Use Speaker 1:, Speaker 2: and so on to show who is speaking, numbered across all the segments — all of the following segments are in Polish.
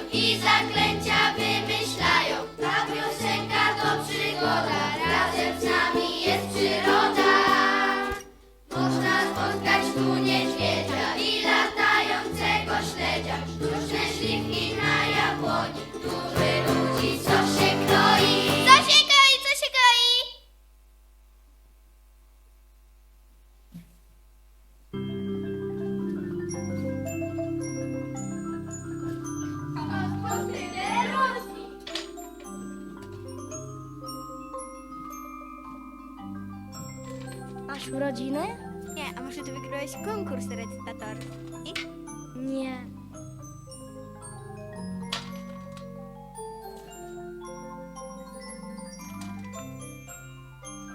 Speaker 1: bawią i
Speaker 2: Masz urodziny?
Speaker 3: Nie, a może ty wygrałeś konkurs recytatorski?
Speaker 2: Nie.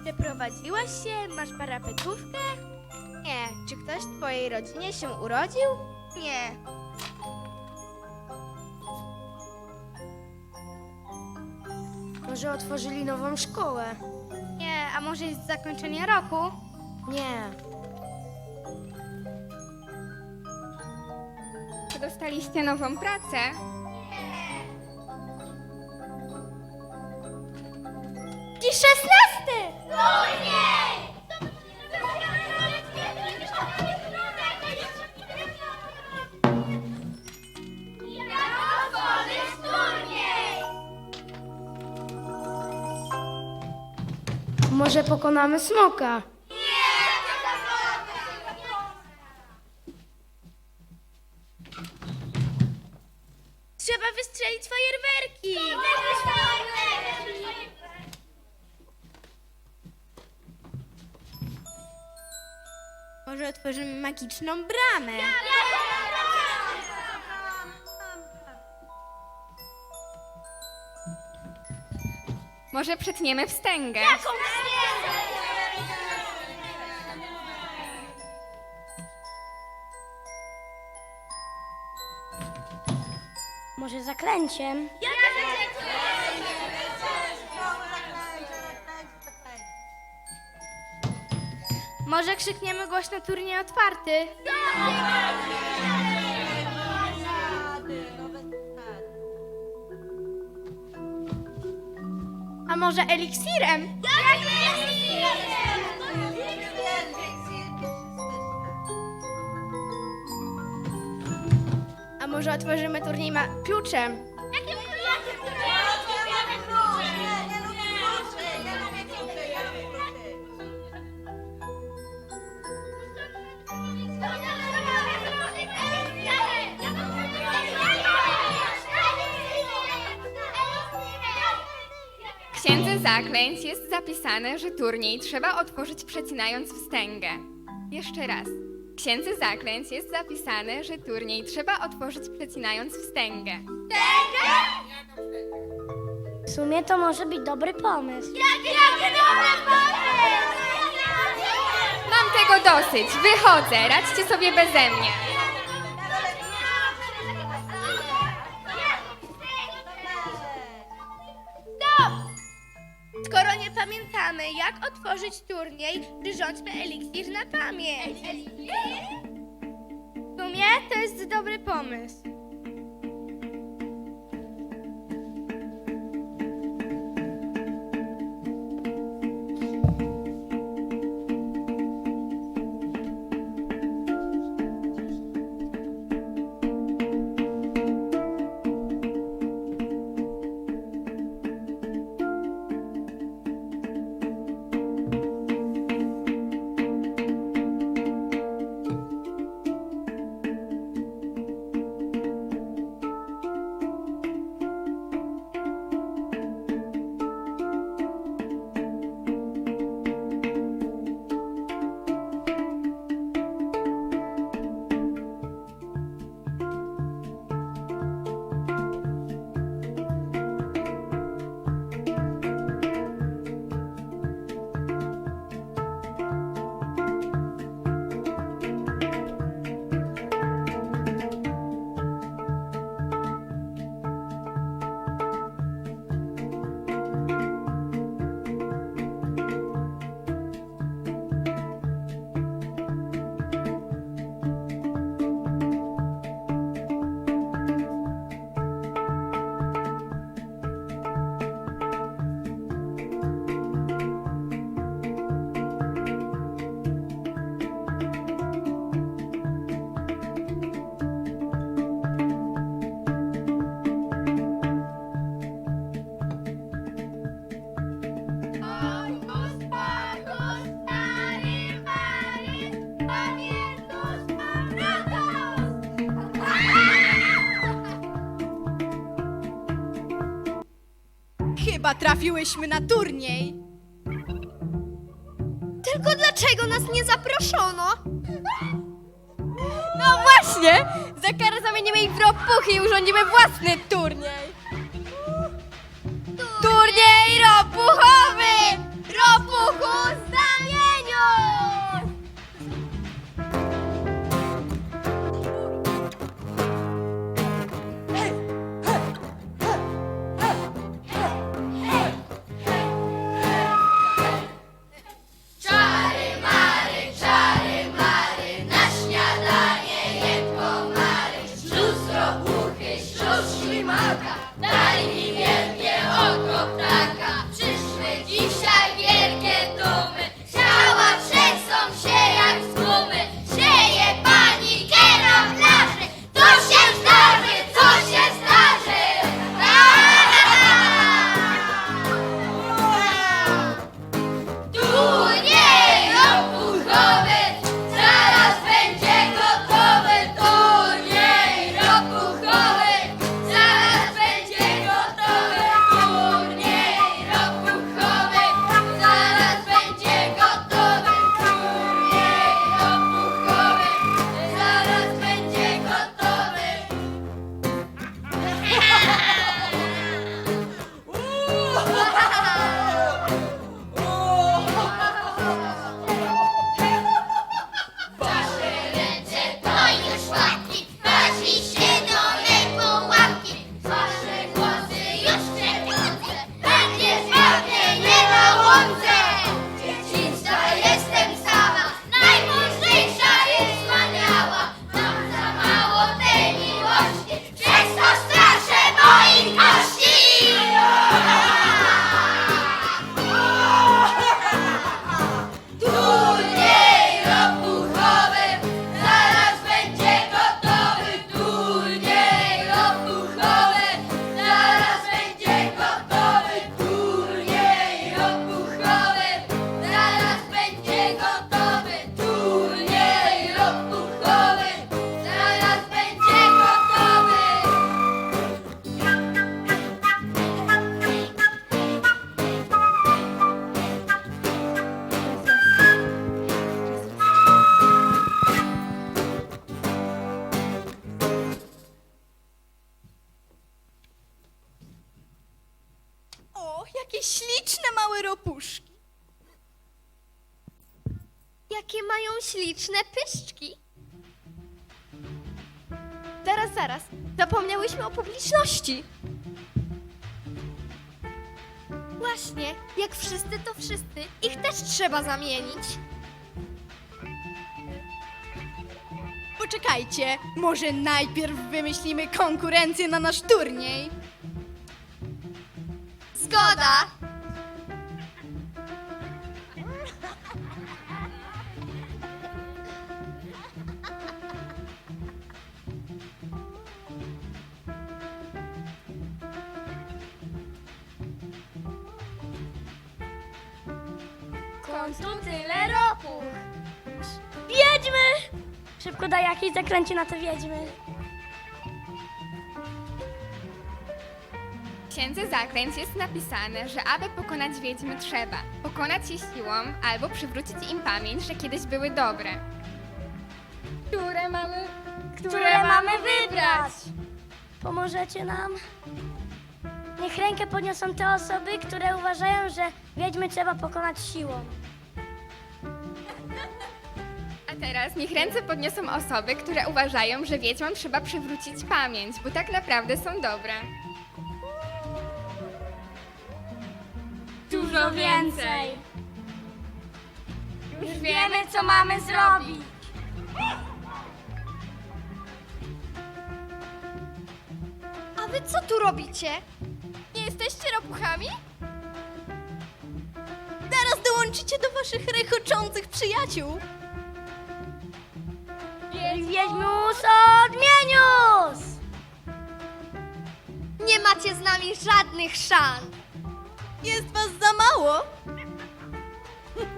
Speaker 3: Przeprowadziłaś się? Masz parapetówkę? Nie. Czy ktoś w twojej rodzinie się urodził? Nie.
Speaker 2: Może otworzyli nową szkołę?
Speaker 3: Nie, a może jest zakończenie roku?
Speaker 2: Nie.
Speaker 4: Czy dostaliście nową pracę?
Speaker 3: Dziś szesnasty!
Speaker 2: Może pokonamy smoka?
Speaker 3: Fajerwerki! Może otworzymy magiczną bramę?
Speaker 4: Może przetniemy wstęgę?
Speaker 2: Może zaklęciem?
Speaker 3: Może krzykniemy głośno turniej otwarty? A może eliksirem? Może otworzymy turniej ma- kluczem?
Speaker 4: W księdze zaklęć jest zapisane, że turniej trzeba otworzyć przecinając wstęgę. Jeszcze raz. W księdze zaklęć jest zapisane, że turniej trzeba otworzyć przecinając wstęgę.
Speaker 2: W sumie to może być dobry pomysł.
Speaker 4: Mam tego dosyć, wychodzę, radźcie sobie beze mnie.
Speaker 3: Skoro nie pamiętamy, jak otworzyć turniej, wyrządźmy eliksir na pamięć. W sumie to jest dobry pomysł.
Speaker 1: Trafiłyśmy na turniej.
Speaker 3: Tylko dlaczego nas nie zaproszono?
Speaker 1: No właśnie! Za karę zamienimy ich w ropuchy i urządzimy własny turniej. Turniej ropuchowy! Jakie śliczne małe ropuszki.
Speaker 3: Jakie mają śliczne pyszczki. Zaraz, zaraz. Zapomniałyśmy o publiczności. Właśnie, jak wszyscy to wszyscy, ich też trzeba zamienić.
Speaker 1: Poczekajcie, może najpierw wymyślimy konkurencję na nasz turniej.
Speaker 3: Zgoda!
Speaker 2: Kątu tyle ropu. Wiedźmy! Szybko daj jakieś zaklęcie na te wiedźmy.
Speaker 4: Księdze zaklęć jest napisane, że aby pokonać wiedźmy trzeba pokonać je siłą albo przywrócić im pamięć, że kiedyś były dobre. Które mamy...
Speaker 2: Które mamy wybrać? Pomożecie nam? Niech rękę podniosą te osoby, które uważają, że wiedźmy trzeba pokonać siłą.
Speaker 4: A teraz niech ręce podniosą osoby, które uważają, że wiedźmom trzeba przywrócić pamięć, bo tak naprawdę są dobre.
Speaker 2: Dużo więcej.
Speaker 4: Już
Speaker 2: Wiemy, co mamy zrobić.
Speaker 3: A wy co tu robicie?
Speaker 1: Nie jesteście ropuchami? Zaraz dołączycie do waszych rechoczących przyjaciół.
Speaker 2: Wiedźmus odmienius!
Speaker 3: Nie macie z nami żadnych szans.
Speaker 1: Jest was za mało.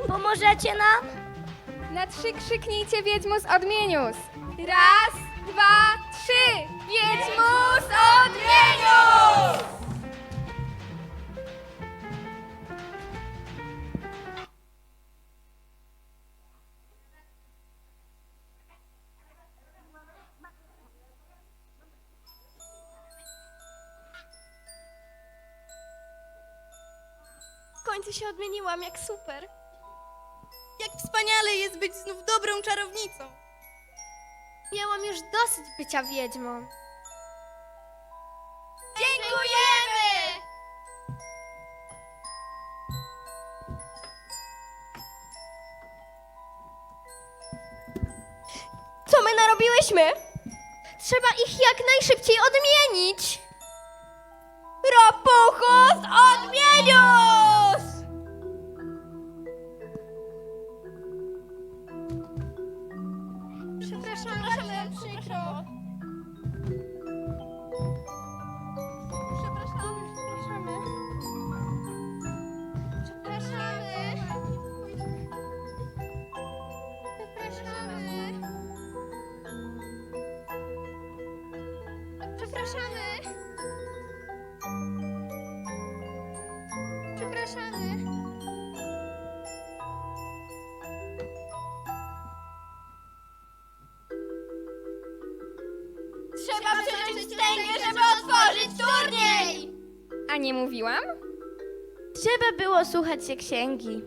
Speaker 2: Pomożecie nam?
Speaker 4: Na trzy krzyknijcie Wiedźmus Odmienius. Raz, dwa, trzy. Wiedźmus Odmienius!
Speaker 5: Końcu się odmieniłam, jak super. Jak wspaniale jest być znów dobrą czarownicą.
Speaker 6: Miałam już dosyć bycia wiedźmą.
Speaker 5: Dziękujemy! Co my narobiłyśmy?
Speaker 6: Trzeba ich jak najszybciej odmienić.
Speaker 5: Ropuchus odmienius! Przepraszamy. Trzeba przeżyć wstęgę, żeby otworzyć turniej!
Speaker 4: A nie mówiłam?
Speaker 3: Trzeba było słuchać się księgi.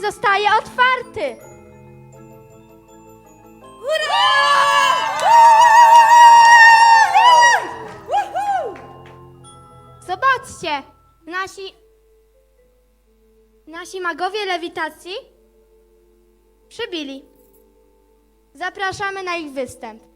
Speaker 3: Zostaje otwarty. Zobaczcie, nasi nasi magowie lewitacji przybili. Zapraszamy na ich występ.